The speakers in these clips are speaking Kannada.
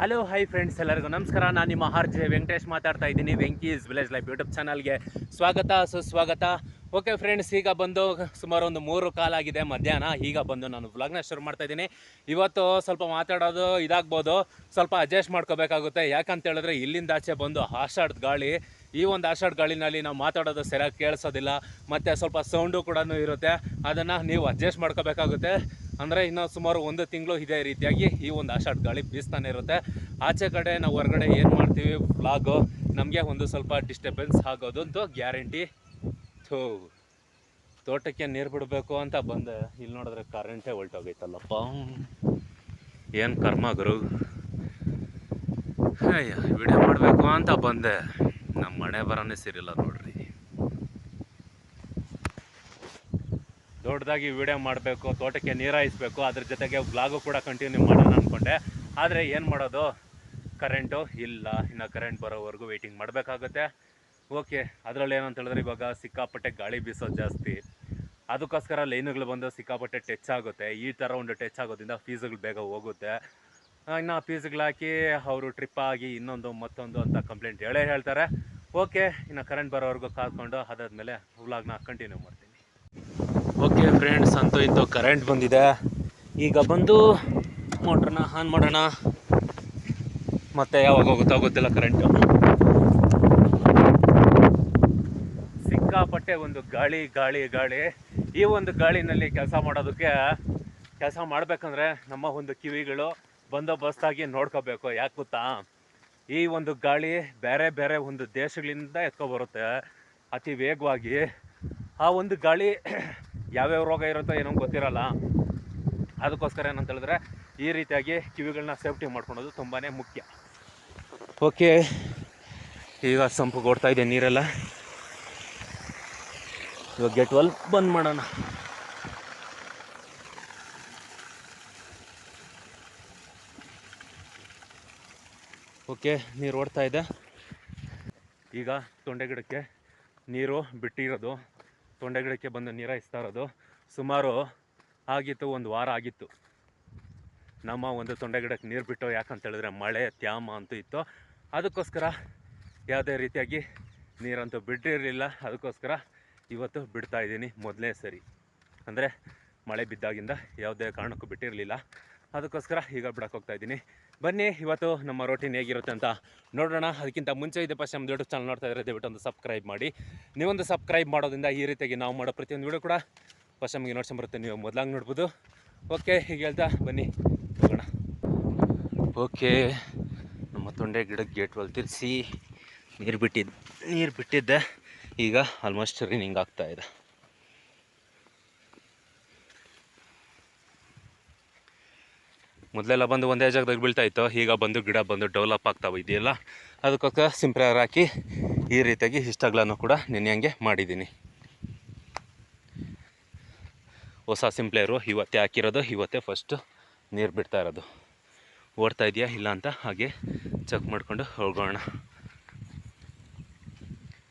ಹಲೋ ಹೈ ಫ್ರೆಂಡ್ಸ್ ಎಲ್ಲರಿಗೂ ನಮಸ್ಕಾರ. ನಾನು ನಿಮ್ಮ ಆರ್ ಜೆ ವೆಂಕಟೇಶ್ ಮಾತಾಡ್ತಾ ಇದ್ದೀನಿ, ವೆಂಕೀಸ್ ವಿಲೇಜ್ ಲೈಫ್ ಯೂಟ್ಯೂಬ್ ಚಾನಲ್ಗೆ ಸ್ವಾಗತ, ಸುಸ್ವಾಗತ. ಓಕೆ ಫ್ರೆಂಡ್ಸ್ ಈಗ ಬಂದು ಸುಮಾರು ಒಂದು ಮೂರು ಕಾಲಾಗಿದೆ ಮಧ್ಯಾಹ್ನ. ಈಗ ಬಂದು ನಾನು ವ್ಲಾಗ್ನ ಶುರು ಮಾಡ್ತಾ ಇದ್ದೀನಿ. ಇವತ್ತು ಸ್ವಲ್ಪ ಮಾತಾಡೋದು ಇದಾಗ್ಬೋದು. ಸ್ವಲ್ಪ ಅಡ್ಜಸ್ಟ್ ಮಾಡ್ಕೋಬೇಕಾಗುತ್ತೆ. ಯಾಕಂತ ಹೇಳಿದ್ರೆ ಇಲ್ಲಿಂದ ಆಚೆ ಬಂದು ಆಷಾಢದ ಗಾಳಿ. ಈ ಒಂದು ಆಷಾಢ ಗಾಳಿನಲ್ಲಿ ನಾವು ಮಾತಾಡೋದು ಸರಿಯಾಗಿ ಕೇಳಿಸೋದಿಲ್ಲ. ಮತ್ತು ಸ್ವಲ್ಪ ಸೌಂಡು ಕೂಡ ಇರುತ್ತೆ. ಅದನ್ನು ನೀವು ಅಡ್ಜಸ್ಟ್ ಮಾಡ್ಕೋಬೇಕಾಗುತ್ತೆ. ಅಂದರೆ ಇನ್ನು ಸುಮಾರು ಒಂದು ತಿಂಗಳು ಇದೇ ರೀತಿಯಾಗಿ ಈ ಒಂದು ಆಷಾಢ ಗಾಳಿ ಬೀಸ್ತಾನೆ ಇರುತ್ತೆ. ಆಚೆ ಕಡೆ ನಾವು ಹೊರಗಡೆ ಏನು ಮಾಡ್ತೀವಿ? ವ್ಲಾಗು ನಮಗೆ ಒಂದು ಸ್ವಲ್ಪ ಡಿಸ್ಟರ್ಬೆನ್ಸ್ ಆಗೋದಂತೂ ಗ್ಯಾರಂಟಿ ಥೂ, ತೋಟಕ್ಕೆ ನೀರು ಬಿಡಬೇಕು ಅಂತ ಬಂದೆ. ಇಲ್ಲಿ ನೋಡಿದ್ರೆ ಕರೆಂಟೇ ಹೊಲ್ಟೋಗೈತಲ್ಲಪ್ಪ ಏನು ಕರ್ಮ ಗುರು? ಅಯ್ಯ ವಿಡಿಯೋ ಮಾಡಬೇಕು ಅಂತ ಬಂದೆ. ನಮ್ಮ ಮನೆ ಬರೋನೇ ಸಿರಿಲ್ಲ ನೋಡ್ರಿ ದೊಡ್ಡದಾಗಿ ವಿಡಿಯೋ ಮಾಡಬೇಕು, ತೋಟಕ್ಕೆ ನೀರು ಹಾಯಿಸ್ಬೇಕು, ಅದ್ರ ಜೊತೆಗೆ ಬ್ಲಾಗು ಕೂಡ ಕಂಟಿನ್ಯೂ ಮಾಡೋಣ ಅಂದ್ಕೊಂಡೆ ಆದರೆ ಏನು ಮಾಡೋದು? ಕರೆಂಟು ಇಲ್ಲ. ಇನ್ನು ಕರೆಂಟ್ ಬರೋವರೆಗೂ ವೆಯ್ಟಿಂಗ್ ಮಾಡಬೇಕಾಗುತ್ತೆ. ಓಕೆ ಅದರಲ್ಲಿ ಏನಂತ ಹೇಳಿದ್ರೆ ಇವಾಗ ಸಿಕ್ಕಾಪಟ್ಟೆ ಗಾಳಿ ಬೀಸೋದು ಜಾಸ್ತಿ. ಅದಕ್ಕೋಸ್ಕರ ಲೈನುಗಳು ಬಂದು ಸಿಕ್ಕಾಪಟ್ಟೆ ಟಚ್ ಆಗುತ್ತೆ. ಈ ಥರ ಒಂದು ಟಚ್ ಆಗೋದ್ರಿಂದ ಫೀಸ್ಗಳು ಬೇಗ ಹೋಗುತ್ತೆ. ಇನ್ನು ಫೀಸ್ಗಳು ಹಾಕಿ ಅವರು ಟ್ರಿಪ್ ಆಗಿ ಇನ್ನೊಂದು ಮತ್ತೊಂದು ಅಂತ ಕಂಪ್ಲೇಂಟ್ ಹೇಳೇ ಹೇಳ್ತಾರೆ. ಓಕೆ ಇನ್ನು ಕರೆಂಟ್ ಬರೋವರೆಗೂ ಕಾದ್ಕೊಂಡು ಅದಾದಮೇಲೆ ವ್ಲಾಗ್ನ ಕಂಟಿನ್ಯೂ ಮಾಡ್ತೀನಿ. ಓಕೆ ಫ್ರೆಂಡ್ಸ್ ಅಂತೂ ಇಂತೂ ಕರೆಂಟ್ ಬಂದಿದೆ. ಈಗ ಬಂದು ಮೋಟ್ರನ್ನ ಆನ್ ಮಾಡೋಣ. ಮತ್ತೆ ಯಾವಾಗ ಹೋಗುತ್ತೋ ಗೊತ್ತಿಲ್ಲ ಕರೆಂಟು ಸಿಕ್ಕಾಪಟ್ಟೆ ಒಂದು ಗಾಳಿ ಗಾಳಿ ಗಾಳಿ. ಈ ಒಂದು ಗಾಳಿನಲ್ಲಿ ಕೆಲಸ ಮಾಡೋದಕ್ಕೆ ಕೆಲಸ ಮಾಡಬೇಕಂದ್ರೆ ನಮ್ಮ ಒಂದು ಕಿವಿಗಳು ಬಂದೋಬಸ್ತಾಗಿ ನೋಡ್ಕೋಬೇಕು. ಯಾಕೆ ಗೊತ್ತಾ? ಈ ಒಂದು ಗಾಳಿ ಬೇರೆ ಬೇರೆ ಒಂದು ದೇಶಗಳಿಂದ ಎತ್ಕೊಬರುತ್ತೆ. ಅತಿ ವೇಗವಾಗಿ. ಆ ಒಂದು ಗಾಳಿ ಯಾವ್ಯಾವ ರೋಗ ಇರುತ್ತೋ ಏನೋ ಗೊತ್ತಿರಲ್ಲ. ಅದಕ್ಕೋಸ್ಕರ ಏನಂತ ಹೇಳಿದ್ರೆ ಈ ರೀತಿಯಾಗಿ ಕಿವಿಗಳನ್ನ ಸೇಫ್ಟಿ ಮಾಡ್ಕೊಳೋದು ತುಂಬಾ ಮುಖ್ಯ. ಓಕೆ, ಈಗ ಸಂಪು ಕೊಡ್ತಾ ಇದೆ ನೀರೆಲ್ಲ. ಇವಾಗ ಗೆಟ್ ವಲ್ ಬಂದ್ ಮಾಡೋಣ. ಓಕೆ, ನೀರು ಓಡ್ತಾ ಇದೆ. ಈಗ ತೊಂಡೆ ಗಿಡಕ್ಕೆ ನೀರು ಬಿಟ್ಟಿರೋದು. ತೊಂಡೆ ಗಿಡಕ್ಕೆ ಬಂದು ನೀರ ಹಾಯಿಸ್ತಾ ಇರೋದು. ಸುಮಾರು ಆಗಿತ್ತು, ಒಂದು ವಾರ ಆಗಿತ್ತು. ನಮ್ಮ ಒಂದು ತೊಂಡೆ ಗಿಡಕ್ಕೆ ನೀರು ಬಿಟ್ಟು ಯಾಕಂತ ಹೇಳಿದ್ರೆ ಮಳೆ ತ್ಯಾಮ ಅಂತೂ ಇತ್ತು. ಅದಕ್ಕೋಸ್ಕರ ಯಾವುದೇ ರೀತಿಯಾಗಿ ನೀರಂತೂ ಬಿಟ್ಟಿರಲಿಲ್ಲ. ಅದಕ್ಕೋಸ್ಕರ ಇವತ್ತು ಬಿಡ್ತಾ ಇದ್ದೀನಿ ಮೊದಲೇ ಸರಿ. ಅಂದರೆ ಮಳೆ ಬಿದ್ದಾಗಿಂದ ಯಾವುದೇ ಕಾರಣಕ್ಕೂ ಬಿಟ್ಟಿರಲಿಲ್ಲ. ಅದಕ್ಕೋಸ್ಕರ ಈಗ ಬಿಡಕ್ಕೆ ಹೋಗ್ತಾ ಇದ್ದೀನಿ. ಬನ್ನಿ, ಇವತ್ತು ನಮ್ಮ ರೋಟೀನ್ ಹೇಗಿರುತ್ತೆ ಅಂತ ನೋಡೋಣ. ಅದಕ್ಕಿಂತ ಮುಂಚೆ ಇದೆ ಫಸ್ಟ್ ನಮ್ಮ ಯೂಟ್ಯೂಬ್ ಚಾನಲ್ ನೋಡ್ತಾ ಇದ್ರೆ ದಯವಿಟ್ಟು ಒಂದು ಸಬ್ಸ್ಕ್ರೈಬ್ ಮಾಡಿ. ನೀವೊಂದು ಸಬ್ಸ್ಕ್ರೈಬ್ ಮಾಡೋದ್ರಿಂದ ಈ ರೀತಿಯಾಗಿ ನಾವು ಮಾಡೋ ಪ್ರತಿಯೊಂದು ವೀಡಿಯೋ ಕೂಡ ಫಸ್ಟ್ ನಮಗೆ ಬರುತ್ತೆ. ನೀವು ಮೊದಲಾಗಿ ನೋಡ್ಬೋದು. ಓಕೆ ಹೀಗೆ ಹೇಳ್ತಾ ಬನ್ನಿ ಹೋಗೋಣ ಓಕೆ ನಮ್ಮ ತೊಂಡೆ ಗಿಡಕ್ಕೆ ಗೇಟ್ ಒಲ್ ತಿರ್ಸಿ ನೀರು ಬಿಟ್ಟಿದ್ದು ನೀರು ಬಿಟ್ಟಿದ್ದೆ. ಈಗ ಆಲ್ಮೋಸ್ಟ್ ರನ್ನಿಂಗ್ ಆಗ್ತಾ ಮೊದಲೆಲ್ಲ ಬಂದು ಒಂದೇ ಜಾಗದಾಗ ಬೀಳ್ತಾ ಇತ್ತು. ಈಗ ಬಂದು ಗಿಡ ಬಂದು ಡೆವಲಪ್ ಆಗ್ತಾವೆ ಇದೆಯಲ್ಲ? ಅದಕ್ಕೋಸ್ಕರ ಸಿಂಪ್ರೇಯರ್ ಹಾಕಿ ಈ ರೀತಿಯಾಗಿ ಇಷ್ಟಗಳನ್ನು ಕೂಡ ನೆನೆಯಂಗೆ ಮಾಡಿದ್ದೀನಿ. ಹೊಸ ಸಿಂಪ್ಲೇರು ಇವತ್ತೇ ಹಾಕಿರೋದು. ಇವತ್ತೇ ಫಸ್ಟು ನೀರು ಬಿಡ್ತಾ ಇರೋದು. ಓಡ್ತಾ ಇದೆಯಾ ಇಲ್ಲ ಅಂತ ಹಾಗೆ ಚೆಕ್ ಮಾಡಿಕೊಂಡು ಹೋಗೋಣ.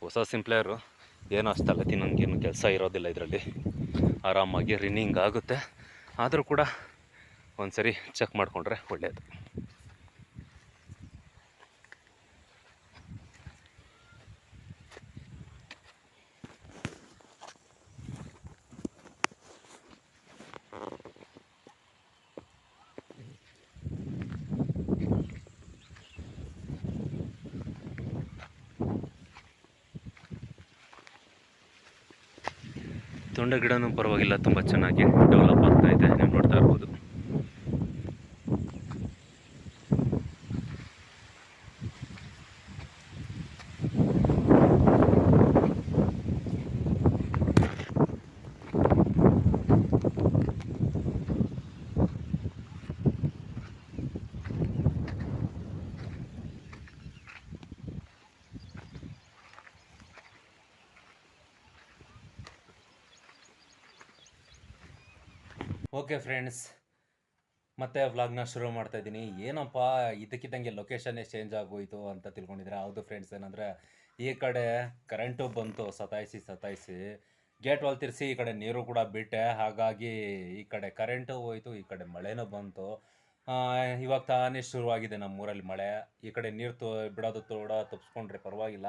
ಹೊಸ ಸಿಂಪ್ಲೇರು ಏನೋ ಅಷ್ಟಲ್ಲ ತಿನ್ನೋಂಗೇನು ಕೆಲಸ ಇರೋದಿಲ್ಲ ಇದರಲ್ಲಿ. ಆರಾಮಾಗಿ ರಿನ್ನಿಂಗ್ ಆಗುತ್ತೆ. ಆದರೂ ಕೂಡ ಒಂದ್ಸರಿ ಚೆಕ್ ಮಾಡಿಕೊಂಡ್ರೆ ಒಳ್ಳೆಯದು ತೊಂಡೆ ಗಿಡನೂ ಪರವಾಗಿಲ್ಲ, ತುಂಬ ಚೆನ್ನಾಗಿ ಡೆವಲಪ್ ಆಗ್ತಾ ಇದೆ, ನೀವು ನೋಡ್ತಾ ಇರ್ಬೋದು. ಓಕೆ ಫ್ರೆಂಡ್ಸ್, ಮತ್ತೆ ವ್ಲಾಗ್ನ ಶುರು ಮಾಡ್ತಾ ಇದ್ದೀನಿ. ಏನಪ್ಪ, ಇದಕ್ಕಿದ್ದಂಗೆ ಲೊಕೇಶನ್ನೇ ಚೇಂಜ್ ಆಗೋಯ್ತು ಅಂತ ತಿಳ್ಕೊಂಡಿದ್ರೆ ಹೌದು ಫ್ರೆಂಡ್ಸ್ ಏನಂದರೆ ಈ ಕಡೆ ಕರೆಂಟು ಬಂತು, ಸತಾಯಿಸಿ ಸತಾಯಿಸಿ. ಗೇಟ್ ವಾಲ್ ತಿರ್ಸಿ ಈ ಕಡೆ ನೀರು ಕೂಡ ಬಿಟ್ಟೆ. ಹಾಗಾಗಿ ಈ ಕಡೆ ಕರೆಂಟು ಹೋಯ್ತು, ಈ ಕಡೆ ಮಳೆನೂ ಬಂತು. ಇವಾಗ ತಾನೇ ಶುರುವಾಗಿದೆ ನಮ್ಮೂರಲ್ಲಿ ಮಳೆ. ಈ ಕಡೆ ನೀರು ತೋ, ಬಿಡೋದು ತೋಡ ತಪ್ಪಿಸ್ಕೊಂಡ್ರೆ ಪರವಾಗಿಲ್ಲ.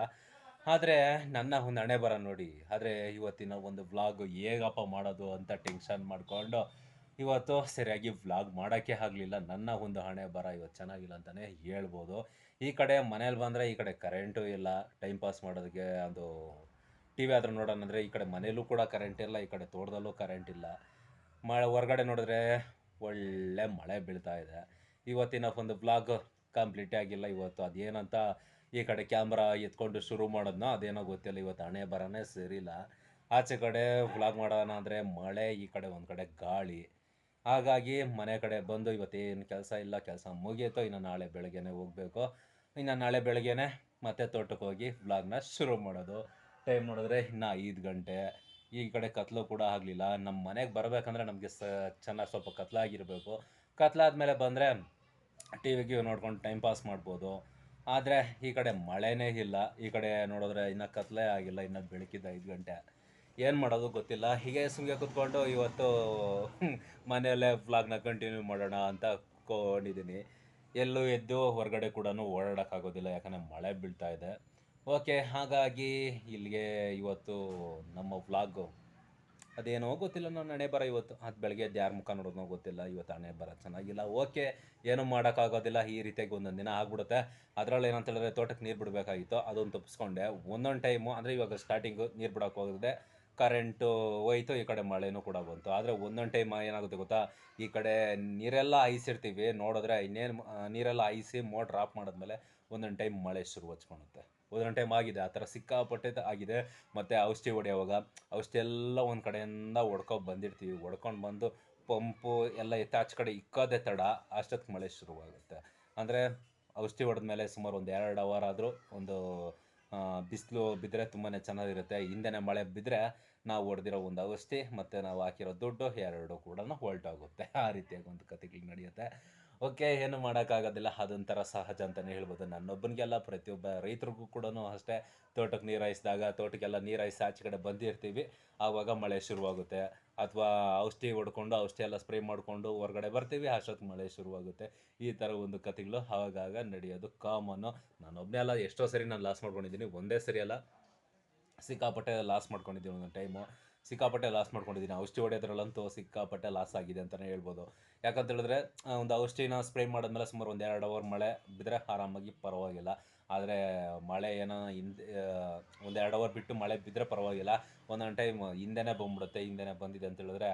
ಆದರೆ ನನ್ನ ಒಂದು ಹಣೆ ಬರ ನೋಡಿ. ಆದರೆ ಇವತ್ತಿನ ಒಂದು ವ್ಲಾಗ್ ಹೇಗಪ್ಪ ಮಾಡೋದು ಅಂತ ಟೆನ್ಷನ್ ಮಾಡಿಕೊಂಡು ಇವತ್ತು ಸರಿಯಾಗಿ ವ್ಲಾಗ್ ಮಾಡೋಕ್ಕೆ ಆಗಲಿಲ್ಲ. ನನ್ನ ಒಂದು ಹಣೆ ಬರ ಇವತ್ತು ಚೆನ್ನಾಗಿಲ್ಲ ಅಂತಲೇ ಹೇಳ್ಬೋದು. ಈ ಕಡೆ ಮನೇಲಿ ಬಂದರೆ ಈ ಕಡೆ ಕರೆಂಟು ಇಲ್ಲ. ಟೈಮ್ ಪಾಸ್ ಮಾಡೋದಕ್ಕೆ ಅದು ಟಿ ವಿ ಆದರೂ ನೋಡೋಣ ಅಂದರೆ ಈ ಕಡೆ ಮನೇಲೂ ಕೂಡ ಕರೆಂಟ್ ಇಲ್ಲ, ಈ ಕಡೆ ತೋಟದಲ್ಲೂ ಕರೆಂಟ್ ಇಲ್ಲ. ಮಳೆ ಹೊರಗಡೆ ನೋಡಿದ್ರೆ ಒಳ್ಳೆ ಮಳೆ ಬೀಳ್ತಾ ಇದೆ. ಇವತ್ತಿನ ಒಂದು ಬ್ಲಾಗ್ ಕಂಪ್ಲೀಟ್ ಆಗಿಲ್ಲ. ಇವತ್ತು ಅದೇನಂತ ಈ ಕಡೆ ಕ್ಯಾಮ್ರಾ ಎತ್ಕೊಂಡು ಶುರು ಮಾಡೋದನ್ನ ಅದೇನೋ ಗೊತ್ತಿಲ್ಲ. ಇವತ್ತು ಹಣೆ ಬರನೇ ಸರಿಯಿಲ್ಲ. ಆಚೆ ಕಡೆ ವ್ಲಾಗ್ ಮಾಡೋಣ ಅಂದರೆ ಮಳೆ, ಈ ಕಡೆ ಒಂದು ಕಡೆ ಗಾಳಿ. ಹಾಗಾಗಿ ಮನೆ ಕಡೆ ಬಂದು ಇವತ್ತೇನು ಕೆಲಸ ಇಲ್ಲ, ಕೆಲಸ ಮುಗಿಯಿತು, ಇನ್ನು ನಾಳೆ ಬೆಳಗ್ಗೆನೇ ಹೋಗಬೇಕು. ಇನ್ನು ನಾಳೆ ಬೆಳಗ್ಗೆನೆ ಮತ್ತೆ ತೋಟಕ್ಕೆ ಹೋಗಿ ವ್ಲಾಗ್ನ ಶುರು ಮಾಡೋದು. ಟೈಮ್ ನೋಡಿದ್ರೆ ಇನ್ನು ಐದು ಗಂಟೆ. ಈ ಕಡೆ ಕತ್ಲು ಕೂಡ ಆಗಲಿಲ್ಲ. ನಮ್ಮ ಮನೆಗೆ ಬರಬೇಕಂದ್ರೆ ನಮಗೆ ಸ ಚೆನ್ನಾಗಿ ಸ್ವಲ್ಪ ಕತ್ಲಾಗಿರಬೇಕು. ಕತ್ಲಾದ್ಮೇಲೆ ಬಂದರೆ ಟಿ ವಿಗೆ ನೋಡ್ಕೊಂಡು ಟೈಮ್ ಪಾಸ್ ಮಾಡ್ಬೋದು. ಆದರೆ ಈ ಕಡೆ ಮಳೆನೇ ಇಲ್ಲ. ಈ ಕಡೆ ನೋಡಿದ್ರೆ ಇನ್ನು ಕತ್ಲೇ ಆಗಿಲ್ಲ. ಇನ್ನು ಬೆಳಕಿದ್ದ ಐದು ಗಂಟೆ. ಏನು ಮಾಡೋದು ಗೊತ್ತಿಲ್ಲ. ಹೀಗೆ ಸುಮ್ಮನೆ ಕೂತ್ಕೊಂಡು ಇವತ್ತು ಮನೆಯಲ್ಲೇ ವ್ಲಾಗ್ನ ಕಂಟಿನ್ಯೂ ಮಾಡೋಣ ಅಂತ ಕೊಂಡಿದ್ದೀನಿ ಎಲ್ಲೂ ಎದ್ದು ಹೊರಗಡೆ ಕೂಡ ಓಡಾಡೋಕ್ಕಾಗೋದಿಲ್ಲ ಯಾಕಂದರೆ ಮಳೆ ಬೀಳ್ತಾ ಇದೆ. ಓಕೆ ಹಾಗಾಗಿ ಇಲ್ಲಿಗೆ ಇವತ್ತು ನಮ್ಮ ವ್ಲಾಗು ಅದೇನೋ ಗೊತ್ತಿಲ್ಲ ನಾನು ಹಣೆ ಬರ ಇವತ್ತು. ಅದು ಬೆಳಗ್ಗೆ ಎದ್ದು ಯಾರ ಮುಖ ನೋಡೋದೋ ಗೊತ್ತಿಲ್ಲ, ಇವತ್ತು ಹಣೆ ಬರ ಚೆನ್ನಾಗಿಲ್ಲ. ಓಕೆ ಏನೂ ಮಾಡೋಕ್ಕಾಗೋದಿಲ್ಲ ಈ ರೀತಿಯಾಗಿ ಒಂದೊಂದು ದಿನ ಆಗ್ಬಿಡುತ್ತೆ. ಅದರಲ್ಲಿ ಏನಂತ ಹೇಳಿದ್ರೆ ತೋಟಕ್ಕೆ ನೀರು ಬಿಡಬೇಕಾಗಿತ್ತು, ಅದೊಂದು ತಪ್ಪಿಸ್ಕೊಂಡೆ ಒಂದೊಂದು ಟೈಮು ಅಂದರೆ ಇವಾಗ ಸ್ಟಾರ್ಟಿಂಗು ನೀರು ಬಿಡೋಕೆ ಹೋಗಿದೆ ಕರೆಂಟು ಹೋಯ್ತು ಈ ಕಡೆ ಮಳೆನೂ ಕೂಡ ಬಂತು. ಆದರೆ ಒಂದೊಂದು ಟೈಮ್ ಏನಾಗುತ್ತೆ ಗೊತ್ತಾ? ಈ ಕಡೆ ನೀರೆಲ್ಲ ಐಸಿರ್ತೀವಿ ನೋಡಿದ್ರೆ ಇನ್ನೇನು ನೀರೆಲ್ಲ ಐಸಿ ಮೋಟ್ರ್ ಆಫ್ ಮಾಡಿದ್ಮೇಲೆ ಒಂದೊಂದು ಟೈಮ್ ಮಳೆ ಶುರು ಹಚ್ಕೊಳುತ್ತೆ ಒಂದೊಂದು ಟೈಮ್ ಆಗಿದೆ. ಆ ಥರ ಸಿಕ್ಕಾಪಟ್ಟೆ ಆಗಿದೆ. ಮತ್ತು ಔಷಧಿ ಹೊಡೆಯುವಾಗ ಔಷಧಿ ಎಲ್ಲ ಒಂದು ಕಡೆಯಿಂದ ಹೊಡ್ಕೊಂಡು ಬಂದಿರ್ತೀವಿ. ಹೊಡ್ಕೊಂಡು ಬಂದು ಪಂಪು ಎಲ್ಲ ಎತ್ತಾಚ ಕಡೆ ಇಕ್ಕೋದೇ ತಡ ಅಷ್ಟೊತ್ತಿಗೆ ಮಳೆ ಶುರುವಾಗುತ್ತೆ. ಅಂದರೆ ಔಷಧಿ ಹೊಡೆದ್ಮೇಲೆ ಸುಮಾರು ಒಂದು ಎರಡು ಅವರ್ ಆದರೂ ಒಂದು ಬಿಸಿಲು ಬಿದ್ದರೆ ತುಂಬಾ ಚೆನ್ನಾಗಿರುತ್ತೆ. ಹಿಂದೆನೇ ಮಳೆ ಬಿದ್ದರೆ ನಾವು ಹೊಡೆದಿರೋ ಒಂದು ಔಷಧಿ ಮತ್ತು ನಾವು ಹಾಕಿರೋ ದುಡ್ಡು ಎರಡು ಕೂಡ ಹೊಲ್ಟೋಗುತ್ತೆ ಆ ರೀತಿಯಾಗಿ ಒಂದು ಕತೆಗಳು ನಡೆಯುತ್ತೆ. ಓಕೆ ಏನು ಮಾಡೋಕ್ಕಾಗೋದಿಲ್ಲ. ಅದೊಂಥರ ಸಹಜ ಅಂತಲೇ ಹೇಳ್ಬೋದು. ನನ್ನೊಬ್ಬನಿಗೆಲ್ಲ, ಪ್ರತಿಯೊಬ್ಬ ರೈತರಿಗೂ ಕೂಡ ಅಷ್ಟೇ. ತೋಟಕ್ಕೆ ನೀರು ಹಾಯಿಸಿದಾಗ ತೋಟಕ್ಕೆಲ್ಲ ನೀರು ಹಾಯಿಸಿ ಆಚೆ ಕಡೆ ಬಂದಿರ್ತೀವಿ. ಆವಾಗ ಮಳೆ ಶುರುವಾಗುತ್ತೆ. ಅಥವಾ ಔಷಧಿ ಹೊಡ್ಕೊಂಡು, ಔಷಧಿ ಎಲ್ಲ ಸ್ಪ್ರೇ ಮಾಡಿಕೊಂಡು ಹೊರಗಡೆ ಬರ್ತೀವಿ. ಅಷ್ಟೊತ್ತು ಮಳೆ ಶುರುವಾಗುತ್ತೆ. ಈ ಥರ ಒಂದು ಕತೆಗಳು ಆವಾಗ ನಡೆಯೋದು ಕಾಮನ್ನು ನಾನೊಬ್ಬನೇ ಅಲ್ಲ, ಎಷ್ಟೋ ಸರಿ ನಾನು ಲಾಸ್ ಮಾಡ್ಕೊಂಡಿದ್ದೀನಿ. ಒಂದೇ ಸರಿ ಅಲ್ಲ. ಸಿಕ್ಕಾಪಟ್ಟೆ ಲಾಸ್ ಮಾಡ್ಕೊಂಡಿದ್ದೀನಿ ಒಂದೊಂದು ಟೈಮು ಸಿಕ್ಕಾಪಟ್ಟೆ ಲಾಸ್ ಮಾಡ್ಕೊಂಡಿದ್ದೀನಿ ಔಷಧಿ ಹೊಡೆಯೋದ್ರಲ್ಲಂತೂ ಸಿಕ್ಕಾಪಟ್ಟೆ ಲಾಸ್ ಆಗಿದೆ ಅಂತಲೇ ಹೇಳ್ಬೋದು. ಯಾಕಂತ ಹೇಳಿದ್ರೆ ಒಂದು ಔಷಧಿನ ಸ್ಪ್ರೇ ಮಾಡಿದ್ಮೇಲೆ ಸುಮಾರು ಒಂದು ಎರಡು ಅವರ್ ಮಳೆ ಬಿದ್ದರೆ ಆರಾಮಾಗಿ ಪರವಾಗಿಲ್ಲ. ಆದರೆ ಮಳೆ ಏನೋ ಹಿಂದೆ ಒಂದು ಎರಡು ಅವರ್ ಬಿಟ್ಟು ಮಳೆ ಬಿದ್ದರೆ ಪರವಾಗಿಲ್ಲ. ಒಂದೊಂದು ಟೈಮ್ ಹಿಂದೆನೇ ಬಂದ್ಬಿಡುತ್ತೆ, ಹಿಂದೆನೇ ಬಂದಿದೆ ಅಂತ ಹೇಳಿದ್ರೆ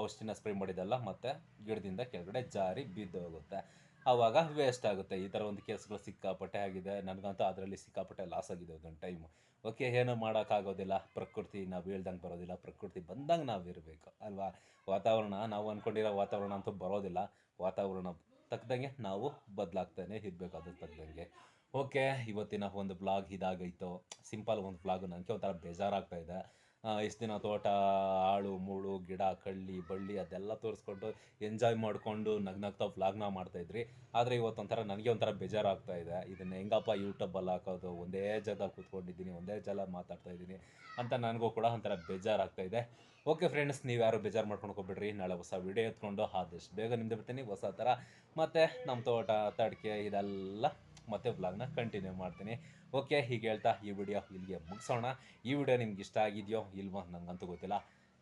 ಔಷಧಿನ ಸ್ಪ್ರೇ ಮಾಡಿದ್ದಲ್ಲ, ಮತ್ತು ಗಿಡದಿಂದ ಕೆಳಗಡೆ ಜಾರಿ ಬಿದ್ದು ಹೋಗುತ್ತೆ ಆವಾಗ ವೇಸ್ಟ್ ಆಗುತ್ತೆ. ಈ ಥರ ಒಂದು ಕೇಸ್ಗಳು ಸಿಕ್ಕಾಪಟ್ಟೆ ಆಗಿದೆ. ನನಗಂತೂ ಅದರಲ್ಲಿ ಸಿಕ್ಕಾಪಟ್ಟೆ ಲಾಸ್ ಆಗಿದೆ ಒಂದೊಂದು ಟೈಮು ಓಕೆ ಏನು ಮಾಡೋಕ್ಕಾಗೋದಿಲ್ಲ. ಪ್ರಕೃತಿ ನಾವು ಹೇಳ್ದಂಗೆ ಬರೋದಿಲ್ಲ. ಪ್ರಕೃತಿ ಬಂದಂಗೆ ನಾವು ಇರಬೇಕು, ಅಲ್ವಾ? ವಾತಾವರಣ, ನಾವು ಅಂದ್ಕೊಂಡಿರೋ ವಾತಾವರಣ ಅಂತೂ ಬರೋದಿಲ್ಲ. ವಾತಾವರಣ ತಕ್ಕದಂಗೆ ನಾವು ಬದಲಾಗ್ತಾನೆ ಇರಬೇಕು ಅದ್ರ ತಕ್ಕದಂಗೆ ಓಕೆ ಇವತ್ತಿನ ಒಂದು ಬ್ಲಾಗ್ ಇದಾಗೈತೋ ಸಿಂಪಲ್ ಒಂದು ಬ್ಲಾಗ್ ನನಗೆ ಒಂಥರ ಬೇಜಾರಾಗ್ತಾ ಇದೆ. ಇಷ್ಟು ದಿನ ತೋಟ, ಆಳು, ಮೂಳು, ಗಿಡ, ಕಳ್ಳಿ, ಬಳ್ಳಿ ಅದೆಲ್ಲ ತೋರಿಸ್ಕೊಂಡು ಎಂಜಾಯ್ ಮಾಡಿಕೊಂಡು ನಗ್ನಗ್ತಾ ವ್ಲಾಗ್ನ ಮಾಡ್ತಾಯಿದ್ರಿ ಆದರೆ ಇವತ್ತೊಂಥರ ನನಗೆ ಒಂಥರ ಬೇಜಾರಾಗ್ತಾ ಇದೆ. ಇದನ್ನು ಹೆಂಗಪ್ಪ ಯೂಟ್ಯೂಬಲ್ಲಿ ಹಾಕೋದು? ಒಂದೇ ಜಾಗ ಕೂತ್ಕೊಂಡಿದ್ದೀನಿ, ಒಂದೇ ಜಾಗ ಮಾತಾಡ್ತಾ ಇದ್ದೀನಿ ಅಂತ ನನಗೂ ಕೂಡ ಒಂಥರ ಬೇಜಾರಾಗ್ತಾ ಇದೆ. ಓಕೆ ಫ್ರೆಂಡ್ಸ್ ನೀವು ಯಾರು ಬೇಜಾರು ಮಾಡ್ಕೊಂಡು ಹೋಗ್ಬಿಡ್ರಿ. ನಾಳೆ ಹೊಸ ವಿಡಿಯೋ ಎತ್ಕೊಂಡು ಆದಷ್ಟು ಬೇಗ ನಿಮ್ದು ಬಿಡ್ತೀನಿ ಹೊಸ ಥರ ಮತ್ತು ನಮ್ಮ ತೋಟ, ತಡಿಕೆ ಇದೆಲ್ಲ ಮತ್ತೆ ಬ್ಲಾಗ್ನ ಕಂಟಿನ್ಯೂ ಮಾಡ್ತೀನಿ. ಓಕೆ ಹೀಗೆ ಹೇಳ್ತಾ ಈ ವಿಡಿಯೋ ಇಲ್ಲಿಗೆ ಮುಗಿಸೋಣ. ಈ ವಿಡಿಯೋ ನಿಮ್ಗೆ ಇಷ್ಟ ಆಗಿದೆಯೋ ಇಲ್ವೋ ನನಗಂತೂ ಗೊತ್ತಿಲ್ಲ.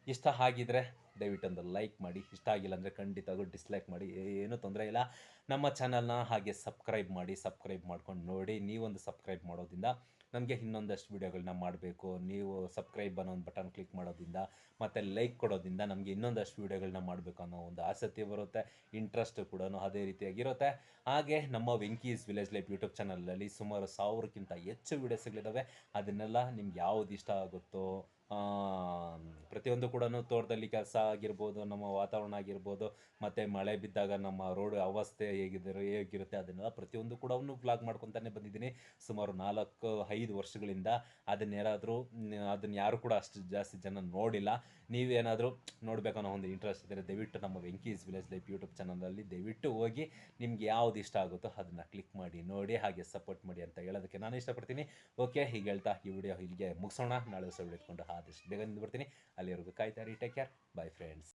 ಇಷ್ಟ ಆಗಿದ್ರೆ ದಯವಿಟ್ಟು ಒಂದು ಲೈಕ್ ಮಾಡಿ. ಇಷ್ಟ ಆಗಿಲ್ಲ ಅಂದರೆ ಖಂಡಿತವಾಗೂ ಡಿಸ್ಲೈಕ್ ಮಾಡಿ. ಏನೂ ತೊಂದರೆ ಇಲ್ಲ. ನಮ್ಮ ಚಾನಲ್ನ ಹಾಗೆ ಸಬ್ಸ್ಕ್ರೈಬ್ ಮಾಡಿ. ಸಬ್ಸ್ಕ್ರೈಬ್ ಮಾಡ್ಕೊಂಡು ನೋಡಿ. ನೀವೊಂದು ಸಬ್ಸ್ಕ್ರೈಬ್ ಮಾಡೋದ್ರಿಂದ ನಮಗೆ ಇನ್ನೊಂದಷ್ಟು ವೀಡಿಯೋಗಳನ್ನ ಮಾಡಬೇಕು. ನೀವು ಸಬ್ಸ್ಕ್ರೈಬ್ ಅನ್ನೋ ಒಂದು ಬಟನ್ ಕ್ಲಿಕ್ ಮಾಡೋದ್ರಿಂದ ಮತ್ತು ಲೈಕ್ ಕೊಡೋದ್ರಿಂದ ನಮಗೆ ಇನ್ನೊಂದಷ್ಟು ವೀಡಿಯೋಗಳನ್ನ ಮಾಡಬೇಕು ಅನ್ನೋ ಒಂದು ಆಸಕ್ತಿ ಬರುತ್ತೆ ಇಂಟ್ರೆಸ್ಟ್ ಕೂಡ ಅದೇ ರೀತಿಯಾಗಿರುತ್ತೆ. ಹಾಗೆ ನಮ್ಮ ವೆಂಕೀಸ್ ವಿಲೇಜ್ ಲೈಫ್ ಯೂಟ್ಯೂಬ್ ಚಾನಲಲ್ಲಿ ಸುಮಾರು ಸಾವಿರಕ್ಕಿಂತ ಹೆಚ್ಚು ವೀಡಿಯೋಸ್ಗಳಿದ್ದಾವೆ ಅದನ್ನೆಲ್ಲ ನಿಮ್ಗೆ ಯಾವ್ದು ಇಷ್ಟ ಆಗುತ್ತೋ ಪ್ರತಿಯೊಂದು ಕೂಡ ತೋಟದಲ್ಲಿ ಕೆಲಸ ಆಗಿರ್ಬೋದು, ನಮ್ಮ ವಾತಾವರಣ ಆಗಿರ್ಬೋದು, ಮತ್ತು ಮಳೆ ಬಿದ್ದಾಗ ನಮ್ಮ ರೋಡ್ ಅವಸ್ಥೆ ಹೇಗಿದೆ ಹೇಗಿರುತ್ತೆ ಅದನ್ನೆಲ್ಲ ಪ್ರತಿಯೊಂದು ಕೂಡ ಬ್ಲಾಗ್ ಮಾಡ್ಕೊತಾನೆ ಬಂದಿದ್ದೀನಿ. ಸುಮಾರು ನಾಲ್ಕು, ಐದು ವರ್ಷಗಳಿಂದ ಅದನ್ನೇನಾದರೂ ಅದನ್ನು ಯಾರು ಕೂಡ ಅಷ್ಟು ಜಾಸ್ತಿ ಜನ ನೋಡಿಲ್ಲ. ನೀವೇನಾದರೂ ನೋಡಬೇಕನ್ನೋ ಒಂದು ಇಂಟ್ರೆಸ್ಟ್ ಇದ್ದರೆ ದಯವಿಟ್ಟು ನಮ್ಮ ವೆಂಕೀಸ್ ವಿಲೇಜ್ ಲೈಫ್ ಯೂಟ್ಯೂಬ್ ಚಾನಲಲ್ಲಿ ದಯವಿಟ್ಟು ಹೋಗಿ ನಿಮ್ಗೆ ಯಾವ್ದು ಇಷ್ಟ ಆಗುತ್ತೋ ಅದನ್ನು ಕ್ಲಿಕ್ ಮಾಡಿ, ನೋಡಿ, ಹಾಗೆ ಸಪೋರ್ಟ್ ಮಾಡಿ ಅಂತ ಹೇಳೋದಕ್ಕೆ ನಾನು ಇಷ್ಟಪಡ್ತೀನಿ. ಓಕೆ ಹೀಗೆ ಹೇಳ್ತಾ ಈ ವಿಡಿಯೋ ಇಲ್ಲಿಗೆ ಮುಗಿಸೋಣ. ನಾಳೆ ಸಹ ಇಟ್ಕೊಂಡು ಆದಷ್ಟು ಬೇಗ ನಿಂದು ಬರ್ತೀನಿ. ಅಲ್ಲಿವರೆಗೂ ಕಾಯ್ತಾ ಟೇಕ್ ಕೇರ್ ಬೈ ಫ್ರೆಂಡ್ಸ್